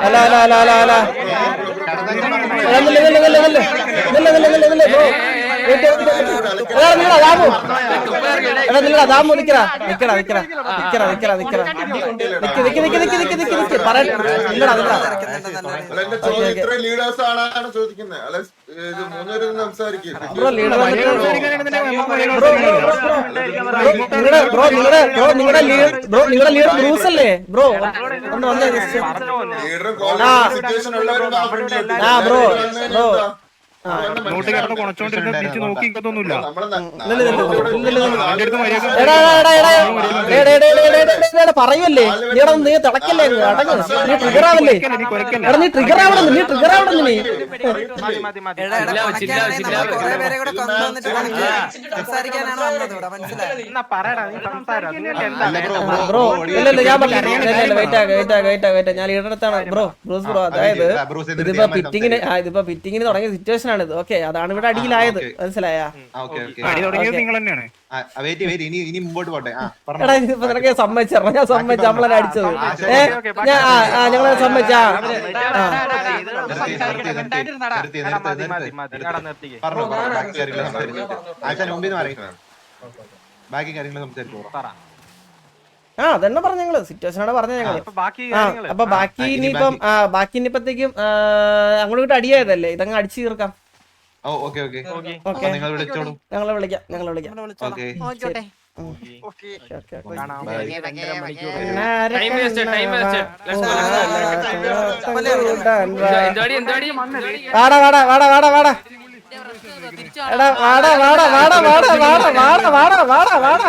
അല്ല അല്ല അല്ല അല്ല അല്ല എടാ നിങ്ങളാ ദാമു നിക്കടാ നിക്കടാ നിക്കടാ നിക്കടാ നിക്കടാ നിക്കടാ നിക്ക് പറ നിങ്ങളാ നിങ്ങളാ ബ്രോ നിങ്ങളുടെ ബ്രോ നിങ്ങളുടെ ലീഡർ ബ്രോ നിങ്ങളുടെ ലീഡർ ബ്രൂസ് അല്ലേ ബ്രോ ബ്രോ ബ്രോ നോട്ട് കേട്ടോ കുണച്ചോണ്ടിരുന്ന നോക്കി പറയല്ലേ നീടാ നീ തിളക്കല്ലേ അടങ്ങ് നീ ട്രിഗർ ആവല്ലേ എടാ നീ ട്രിഗർ ആവണം നീ ട്രിഗർ ആവണം നീ ബ്രോ ഇല്ല ഞാൻ വെയിറ്റ് ആക വെയിറ്റ് ആക വെയിറ്റ് ആക വെയിറ്റ് ഞാൻ ഈടത്താണ് ബ്രോ ബ്രോസ് ബ്രോ അതായത് ഇതിപ്പോ ഫിറ്റിങ്ങിന് ഇതിപ്പോ ഫിറ്റിങ്ങിന് തുടങ്ങിയ സിറ്റുവേഷൻ ആണിത്. ഓക്കെ അതാണ് ഇവിടെ അടിയിലായത്. മനസ്സിലായ? എടാ നിനക്ക് ഞാൻ സമ്മതിച്ച നമ്മളെ അടിച്ചത്. ഞങ്ങളെ സമ്മതിച്ച ബാക്കി കാര്യങ്ങൾ സംസാരിച്ചോളാം. ആ അതന്നെ പറഞ്ഞ ഞങ്ങൾ സിറ്റുവേഷൻ ആണ് പറഞ്ഞ ഞങ്ങൾ ആ അപ്പൊ ബാക്കി ഇനിയിപ്പം ആ ബാക്കി ഇനിയിപ്പത്തേക്കും ആ, അങ്ങോട്ട് ഇങ്ങോട്ട് അടിയായതല്ലേ ഇതങ്ങ് അടിച്ചു തീർക്കാം ഓ ഓക്കെ ഓക്കെ ഓക്കെ അപ്പൊ നിങ്ങൾ വിളിച്ചോളൂ ഞങ്ങളെ വിളിക്കാം ഞങ്ങളെ വിളിക്കാം. Okay. Okay, okay, okay. Time waste, time waste. Let's go, let's എന്തുവാടി എന്തുവാടി വാടാ വാടാ വാടാ വാടാ വാടാ എടാ വാടാ വാടാ വാടാ വാടാ വാടാ വാടാ വാടാ വാടാ വാടാ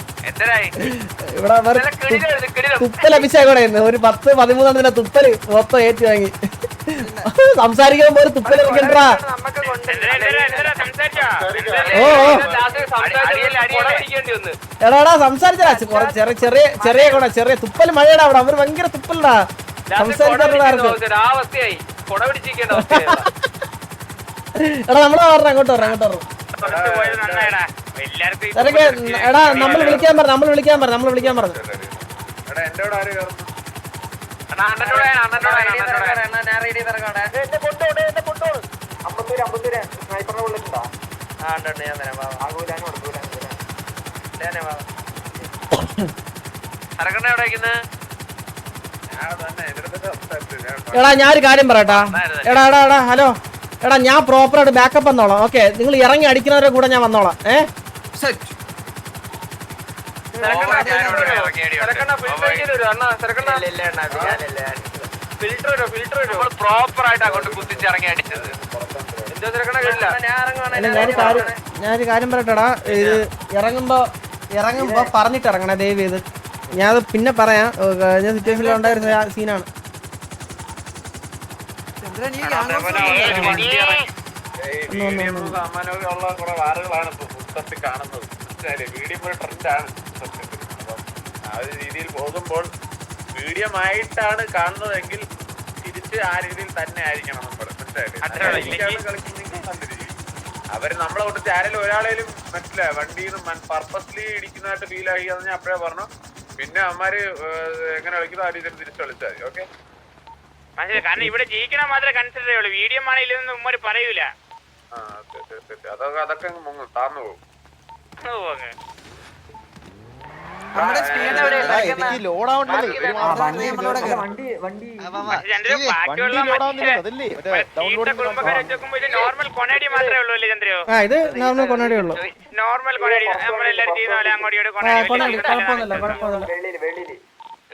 ഇവിടെ ഒരു പത്ത് പതിമൂന്നാം തുപ്പൽ മൊത്തം ഏറ്റു വാങ്ങി. സംസാരിക്കാൻ പോലും തുപ്പൽ എടുക്കണ്ടാ ഓ എടാടാ സംസാരിച്ചാ ചെറിയ ചെറിയ ചെറിയ കുട ചെറിയ തുപ്പൽ മഴയടാ അവിടെ. അവർ ഭയങ്കര തുപ്പലടാ സംസാരിച്ചാ എടാ നമ്മളെ പറഞ്ഞ അങ്ങോട്ട് പറഞ്ഞ അങ്ങോട്ട് പറഞ്ഞു എടാ നമ്മൾ വിളിക്കാൻ പറഞ്ഞു നമ്മൾ വിളിക്കാൻ പറഞ്ഞു നമ്മൾ വിളിക്കാൻ പറഞ്ഞു. എടാ ഞാനൊരു കാര്യം പറയട്ടാ. എടാ എടാ എടാ ഹലോ. എടാ ഞാൻ പ്രോപ്പറായിട്ട് ബാക്കപ്പ് വന്നോളാം. ഓക്കെ നിങ്ങൾ ഇറങ്ങി അടിക്കുന്നവരുടെ കൂടെ ഞാൻ വന്നോളാം. ഏഹ് പ്രോപ്പർ ആയിട്ട് അങ്ങോട്ട് കുത്തിച്ചിറങ്ങി ഞാനൊരു കാര്യം പറയട്ടടാ. ഇത് ഇറങ്ങുമ്പോ ഇറങ്ങുമ്പോ പറഞ്ഞിട്ടിറങ്ങണ ദയവ് ചെയ്ത്. ഞാൻ പിന്നെ പറയാം. കഴിഞ്ഞ സിറ്റുവേഷനിൽ ഉണ്ടായിരുന്ന സീനാണ് ാണ് കാണുന്നത്. വീഡിയോ ട്രെൻഡാണ് ആ ഒരു രീതിയിൽ പോകുമ്പോൾ മീഡിയം ആയിട്ടാണ് കാണുന്നതെങ്കിൽ തിരിച്ച് ആ രീതിയിൽ തന്നെ ആയിരിക്കണം നമ്മൾ മനസ്സിലായിട്ട് അവർ നമ്മളെ കൊണ്ട് ചാനൽ ഒരാളേലും മനസ്സിലായി വണ്ടിയിൽ നിന്ന് പർപ്പസ്ലി ഇടിക്കുന്നതായിട്ട് ഫീൽ ആയി എന്ന് അപ്പഴേ പറഞ്ഞു. പിന്നെ അമ്മമാര് എങ്ങനെ കളിക്കുന്നോ ആ രീതിയിൽ തിരിച്ചു കളിച്ചാൽ മതി ഓക്കെ? മനസ്സിലായി. കാരണം ഇവിടെ ജയിക്കണം മാത്രമേ കൺസിഡർ ചെയ്യുള്ളൂ. വീഡിയോ ആണെങ്കിൽ ഇല്ലെന്ന് ഉമ്മര് പറയൂല. അതൊക്കെ അതൊക്കെ താന്നു പോകും. താന്നു പോകും ഉണ്ടാക്കുന്നത്? ചന്ദ്രൻ നമ്മളോട് കേറും. നോർമൽ കൊണേടി മാത്രമേ ഉള്ളൂ അല്ലേ ചന്ദ്രയോ ആ ഇത് നോർമൽ കൊണ്ടാടേ ഉള്ളൂ. നോർമൽ കൊണേടി നമ്മളെല്ലാരും ചെയ്യുന്ന പോലെ അങ്ങോട്ട് ഇങ്ങോട്ട് ആ കൊണേടി കൊണ്ടാടി. വലിയ കുഴപ്പമൊന്നുമില്ല കുഴപ്പമൊന്നുമില്ല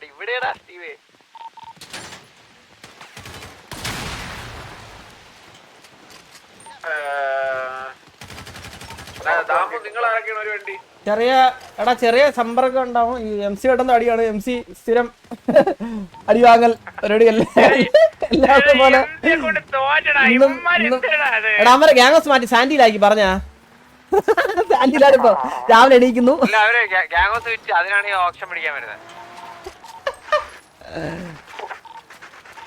ഇവിടെയാടാ സ്റ്റീവേ. ദാമു നിങ്ങൾ ആരൊക്കെയാണ് ഒരു വണ്ടി? ചെറിയ എടാ ചെറിയ സമ്പർക്കം ഉണ്ടാവും ഈ എം സി കിട്ടുന്ന അടിയാണ്. എം സി സ്ഥിരം അടി വാങ്ങൽ പരിപാടി എല്ലാം എല്ലാവരും പോലെ എടാ അമ്മ ഗ്യാങ്സ് മാറ്റി സാൻഡിയിലാക്കി പറഞ്ഞാ. സാൻഡിയിലാണിപ്പോ. രാവിലെ എണീക്കുന്നു. അതിനാണ് ഓപ്ഷൻ പിടിക്കാൻ വരുന്നത്.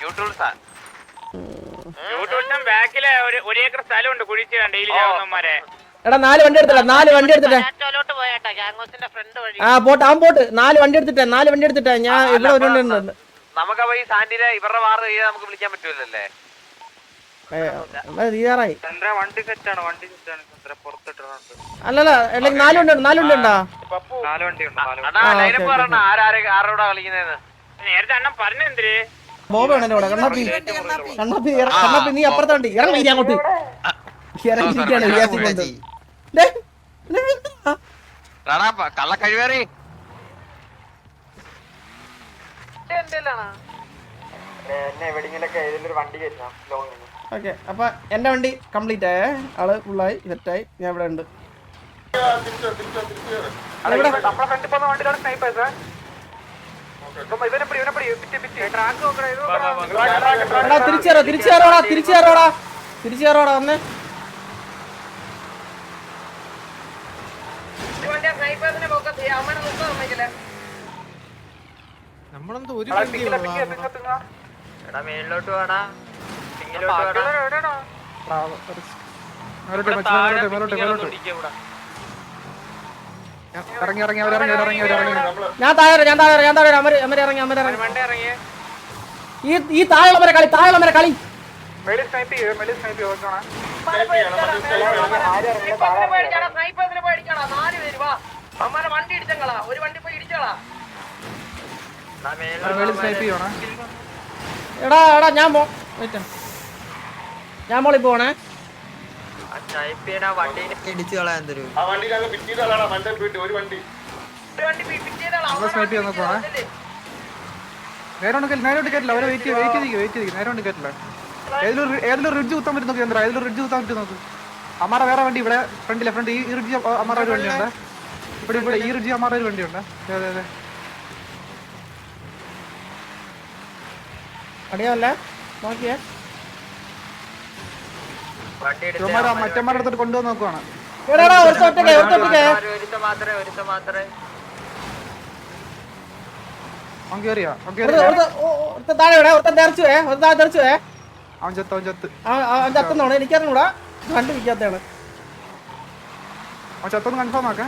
യൂട്യൂബ്സാ. യൂട്യൂബ്സും ബാക്കിൽ ഒരു ഏക്കർ സ്ഥലമുണ്ട് കുഴിച്ച് ഡെയിലി ചാവുന്നവന്മാരെ എടാ നാല് വണ്ടി എടുത്തിട്ടെ നാല് വണ്ടി എടുത്തിട്ടെ. ആ പോട്ട് അവൻ പോട്ട്. നാല് വണ്ടി എടുത്തിട്ടെ നാല് വണ്ടി എടുത്തിട്ടെ. ഞാൻ ഇവിടെ ഒരു വണ്ടി ഉണ്ട്. നമുക്കപ്പോ ഈ സാന്റിനെ ഇവരുടെ ചെയ്താൽ നമുക്ക് വിളിക്കാൻ പറ്റൂലല്ലേ? തീരാറായി വണ്ടി ആണ് വണ്ടി ചന്ദ്ര പുറത്തിട്ടുണ്ട് അല്ലല്ല അല്ലെങ്കിൽ നാല് വണ്ടി നാല് വണ്ടി ഉണ്ടോ? ആരോടാ നേരത്തെ അണ്ണൻ പറഞ്ഞെന്തിര്? ബോബാണ് എന്റെ കൂടെ കണ്ണാപ്പി. കണ്ണാപ്പി. കണ്ണാപ്പി നീ അപ്പുറത്തെ വണ്ടി ഇറങ്ങി അങ്ങോട്ട്. ആ, കള്ള കഴിവേറി. ഓക്കെ അപ്പൊ എന്റെ വണ്ടി കംപ്ലീറ്റ് ആയേ. ആൾ ഫുള്ളായി സെറ്റായി. ഞാൻ ഇവിടെ ഉണ്ട്. തിരിച്ചേറോ തിരിച്ചേറോടാ തിരിച്ചേറോടാ തിരിച്ചേറോടാ വന്നേ. മേളിലോട്ട് വേടാ. വേടാ. ഇറങ്ങി ഇറങ്ങി അവരിറങ്ങി അവരിറങ്ങി അവരിറങ്ങി ഞാൻ താഴെ ഞാൻ താഴെ ഞാൻ താഴെ അമര അമര ഇറങ്ങി അമര ഇറങ്ങി. ഈ ഈ താഴെ വരെ കളി താഴെ കളി. മേളിൽ സ്നൈപ്പ് ചെയ്യും ഓർക്കണം വണ്ടി ഇടിച്ചങ്ങളാ ഒരു വണ്ടി പോയി ഇടിച്ചോളാ. എടാ എടാ ഞാൻ പോ. ഞാൻ മോളി പോണേ. ഇടിച്ചു കളയാൻ തരൂ ആ കേട്ടില്ല. അവരെ വെയിറ്റ് വെയിറ്റ് ചെയ്തിരിക്കും വെയിറ്റ് ചെയ്തിരിക്കും നേരെ കൊണ്ട് കയറ്റില്ല ഏതൊരു ഏതൊരു റിഡ്ജ് കുത്താൻ പറ്റും നോക്കി എന്താ ഏതൊരു റിഡ്ജ് കുത്താൻ പറ്റും നോക്ക് അമ്മാറ വേറെ വണ്ടി ഇവിടെ ഫ്രണ്ടിലെ ഫ്രണ്ട് ഈ റിഡ്ജ് അമ്മാറ ഒരു വണ്ടിയുണ്ട് ഇവിടെ ഇവിടെ ഈ റിഡ്ജ് അമ്മാറ ഒരു വണ്ടിയുണ്ട് അതെ അതെ അതെ നോക്കിയേ മറ്റന്മാരുടെ അടുത്തോട്ട് കൊണ്ടുവന്ന് നോക്കുവാണ് താഴെ തെറിച്ചു ഏ താഴെ തെറിച്ചു ഏ അവൻ ചത്ത് അവൻ ചത്ത്. അവൻ ചത്തുന്നോണ്. എനിക്കറിഞ്ഞൂടാ കണ്ടു വിൽക്കാത്തയാണ് അവൻ ചത്തൊന്ന് കൺഫേം ആക്കേ.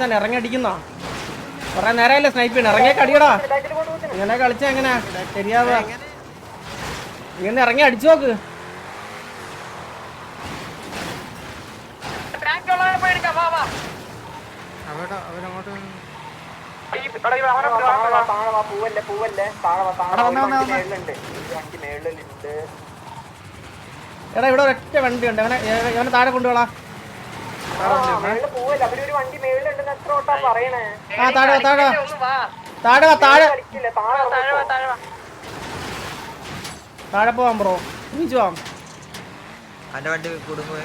തന്നെ ഇറങ്ങി അടിക്കുന്നോ കൊറേ നേരമല്ലേ സ്നൈപ്പ് ചെയ്യണം. ഇറങ്ങിയൊക്കെ അടിയടാ ഇങ്ങനെ കളിച്ചാ എങ്ങനെ ശരിയാവാ. ഇങ്ങനെ ഇറങ്ങി അടിച്ചു നോക്ക് ടാങ്ക് ഉള്ളവരെ പോയി എടുക്കാം വാ വാ എടാ ഇവിടെ ഒരൊറ്റ വണ്ടി ഉണ്ട്. അവനെ അവനെ താഴെ കൊണ്ടുപോടാ ആ താഴെ താഴെ താഴെ വാ താഴെ. താഴെ പോവാം ബ്രോ. നീ പോവാം അന്റെ വണ്ടി കുടുങ്ങുവേ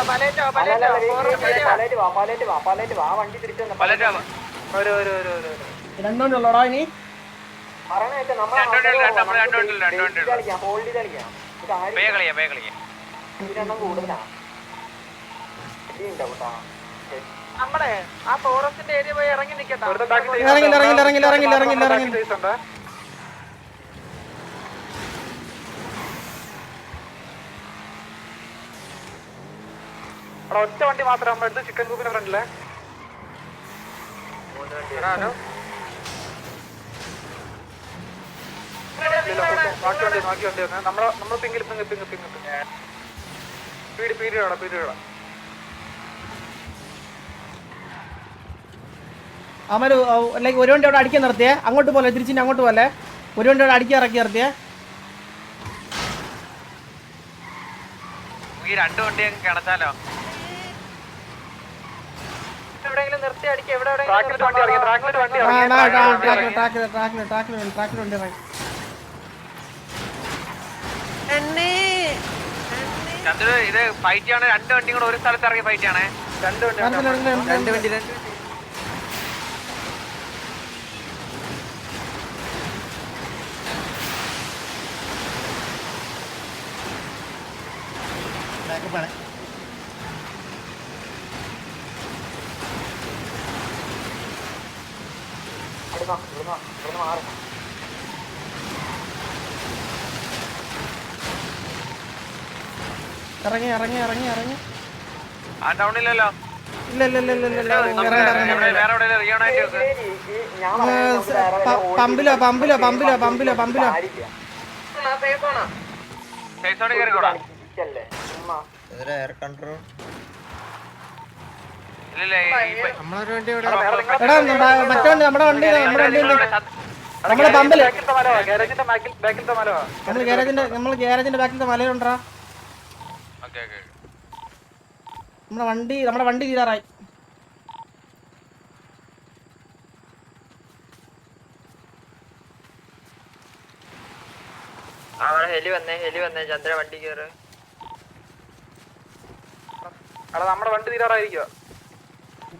പോയി ഇറങ്ങി നിക്കട്ടാ. ഇറങ്ങില്ല ഇറങ്ങില്ല ഇറങ്ങില്ല ഇറങ്ങില്ല ഇറങ്ങില്ല. ഇറങ്ങില്ല എടാ ഒറ്റ വണ്ടി മാത്രം നമ്മൾ എടുത്ത് ചിക്കൻ കൂപ്പിന്റെ ഫ്രണ്ടിലെ ബാക്കി വണ്ടി ബാക്കി വണ്ടി വന്നേ നമ്മളെ നമ്മൾ പിങ്ങ് പിങ്ങ് പിങ്ങ് പീടി ലൈക്ക് ഒരു വണ്ടി അവിടെ അടിക്കാൻ നിർത്തിയേ. അങ്ങോട്ട് പോലെ തിരിച്ചിന് അങ്ങോട്ട് പോലെ. ഒരു വണ്ടി അവിടെ അടിക്കാൻ ഇറക്കി നിർത്തിയേ. ഈ രണ്ട് വണ്ടി കിടച്ചാലോ വണ്ടി ട്രാക്കിൽ വണ്ടി ഇറങ്ങി. ചന്ദ്രു ഇത് ഫൈറ്റ് ആണ് രണ്ട് വണ്ടിയും കൂടെ ഒരു സ്ഥലത്ത് ഇറങ്ങി ഫൈറ്റ് ആണേ രണ്ട് വണ്ടി രണ്ട് വണ്ടി രണ്ട് വണ്ടി ഇറങ്ങി ഇറങ്ങി ഇറങ്ങി ഇറങ്ങി. ആ ടൗണിലല്ലോ ഇല്ല ഇല്ല ഇല്ല ഇല്ല ഇല്ല പമ്പിലോ പമ്പിലോ പമ്പിലോ പമ്പിലോ പമ്പിലോ. മറ്റേ വണ്ടി നമ്മുടെ വണ്ടി നമ്മുടെ വണ്ടി നമ്മുടെ പമ്പിൽ. മലവാ ഗാരേജിന്റെ ബാക്കിലത്തെ മലയുണ്ടാ നമ്മുടെ വണ്ടി നമ്മുടെ വണ്ടി തീരാറായി അവിടെ ഹെലി വന്നേ ഹെലി വന്നേ. ചന്ദ്ര വണ്ടി കയറ് അവിടെ നമ്മുടെ വണ്ടി തീരാറായിരിക്കുക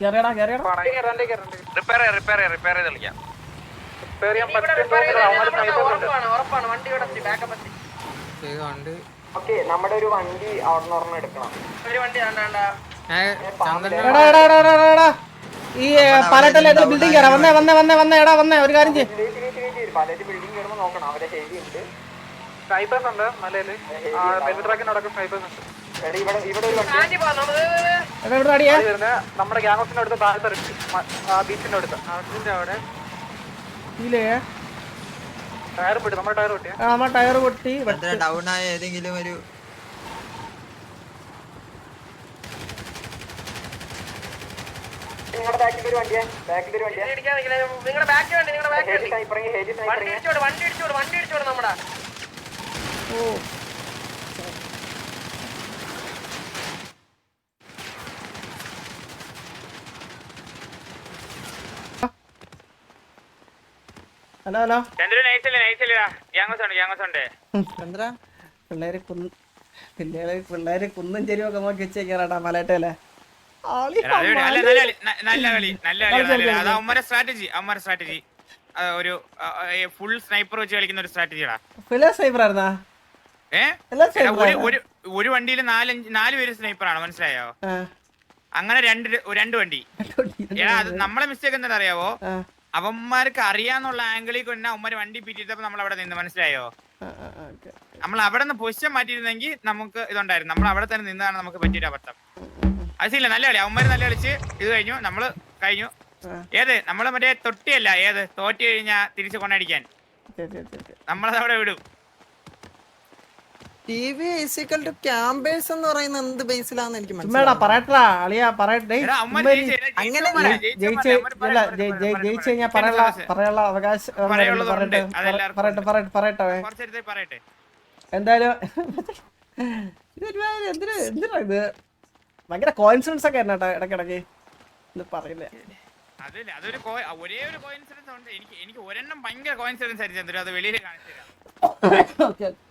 കേറിയടാ കേറിയടാ. റിപ്പയർ റിപ്പയർ റിപ്പയർ ചെയ്ത് കളിക്കാം. റിപ്പയർ ചെയ്യാൻ പറ്റും അവന്മാര് sniper ഉണ്ട്. ഒരു വണ്ടി ഇവിടെ ബാക്കപ്പ് എത്തി ഒരു വണ്ടി വേണ്ട എടാ എടാ എടാ എടാ, എടാ എടാ. ഈ പാലട്ടല്ലേ ഏതൊരു ബിൽഡിംഗ് കയറാ. വന്നേ വന്നേ വന്നേ വന്നേ എടാ വന്നേ ഒരു കാര്യം ചെയ്യ്. സ്നൈപ്പേഴ്സ് ഉണ്ട്. മലയിൽ ആ മെയിൻ ട്രാക്കിന്റെ ഉണ്ട്. സ്നൈപ്പേഴ്സ് ഉണ്ട്. ആന്റി പോ നമ്മൾ എടാ ഇവിടെ അടിയേ. ഇത് വരുന്ന നമ്മുടെ ഗ്യാങ് ഹൗസിന്റെ അടുത്ത് താഴത്തെ ബീച്ചിന്റെ അടുത്ത് അതിന്റെ അവിടെ ഇല്ലേ? ടയർ പൊട്ടി നമ്മുടെ ടയർ പൊട്ടിയ? ആ, നമ്മ ടയർ പൊട്ടി വെട്ട്. ഡൗൺ ആയ ഏതെങ്കിലും ഒരു നിൽക്കില്ല. നിങ്ങളുടെ ബാക്കിൽ വണ്ടി നിങ്ങളുടെ ബാക്കിൽ വണ്ടി ഇടിച്ചോട് വണ്ടി ഇടിച്ചോട് വണ്ടി ഇടിച്ചോട് നമ്മുടെ. ഓ. ഹലോ ഹലോ ചന്ദ്രു പിള്ളേര് കുന്ന് പിള്ളേര് പിള്ളേര് കുന്നും ചെരിവൊക്കെ നോക്കി വെച്ചേക്കാറാടാ മലയട്ടല്ലേ ഒരു ഫുൾ സ്നൈപ്പർ വെച്ച് കളിക്കുന്ന ഒരു സ്ട്രാറ്റജിയാടാ എല്ലാ എടാ, ഒരു ഒരു വണ്ടിയിൽ നാലഞ്ച് നാല് പേര് സ്നൈപ്പറാണ് മനസ്സിലായോ? അങ്ങനെ രണ്ട് രണ്ട് വണ്ടി. നമ്മളെ മിസ്റ്റേക്ക് എന്താ അറിയാവോ? അവന്മാർക്ക് അറിയാന്നുള്ള ആംഗിളിൽ കൊണ്ട് അവന്മാര് വണ്ടി പിറ്റിട്ടപ്പോ നമ്മൾ അവിടെ നിന്ന്. മനസ്സിലായോ? നമ്മൾ അവിടെ നിന്ന് പൊസിഷൻ മാറ്റിയിരുന്നെങ്കിൽ നമുക്ക് ഇതുണ്ടായിരുന്നു. നമ്മൾ അവിടെ തന്നെ നിന്നാണ് നമുക്ക് പറ്റിയൊരു അബദ്ധം. അത് ശരിയല്ല നല്ല കളി. അവന്മാര് നല്ല കളിച്ച് ഇത് കഴിഞ്ഞു. നമ്മൾ കഴിഞ്ഞു. ഏത്? നമ്മൾ മറ്റേ തൊട്ടിയല്ല. ഏത്? തോറ്റ് കഴിഞ്ഞാ തിരിച്ചു കൊണ്ടടിക്കാൻ. നമ്മളത് അവിടെ വിടും. ടി വി ടു ക്യാമ്പേഴ്സ് എന്ന് പറയുന്ന എന്ത് ബേസിലാന്ന് എനിക്ക് ചുമ്മാടാ മനസ്സിലാവും പറയട്ടാ അളിയാ പറയട്ടെ. അങ്ങനെ ജയിച്ച് പറ- ജയിച്ച് കഴിഞ്ഞാൽ പറയാനുള്ള പറയാനുള്ള അവകാശം പറയട്ടെ പറയട്ടെ പറയട്ടെ പറയട്ടെ പറയട്ടെ. എന്തായാലും ഇതൊരുമാതിരി എന്തിനാ എന്തിനാ ഇത്? ഭയങ്കര കോയിൻസിഡൻസ് ഒക്കെ ആയിരുന്നു കേട്ടോ ഇടയ്ക്കിടയ്ക്ക്. ഇത് പറയില്ല. അതില്ല അതൊരു ഒരേ ഒരു കോയിൻസിഡൻസ് ഉണ്ട്. എനിക്ക് എനിക്ക് ഒരെണ്ണം ഭയങ്കര കോയിൻസിഡൻസ് ആയിരുന്നു അത് വെളിയിൽ കാണിച്ചു തരാം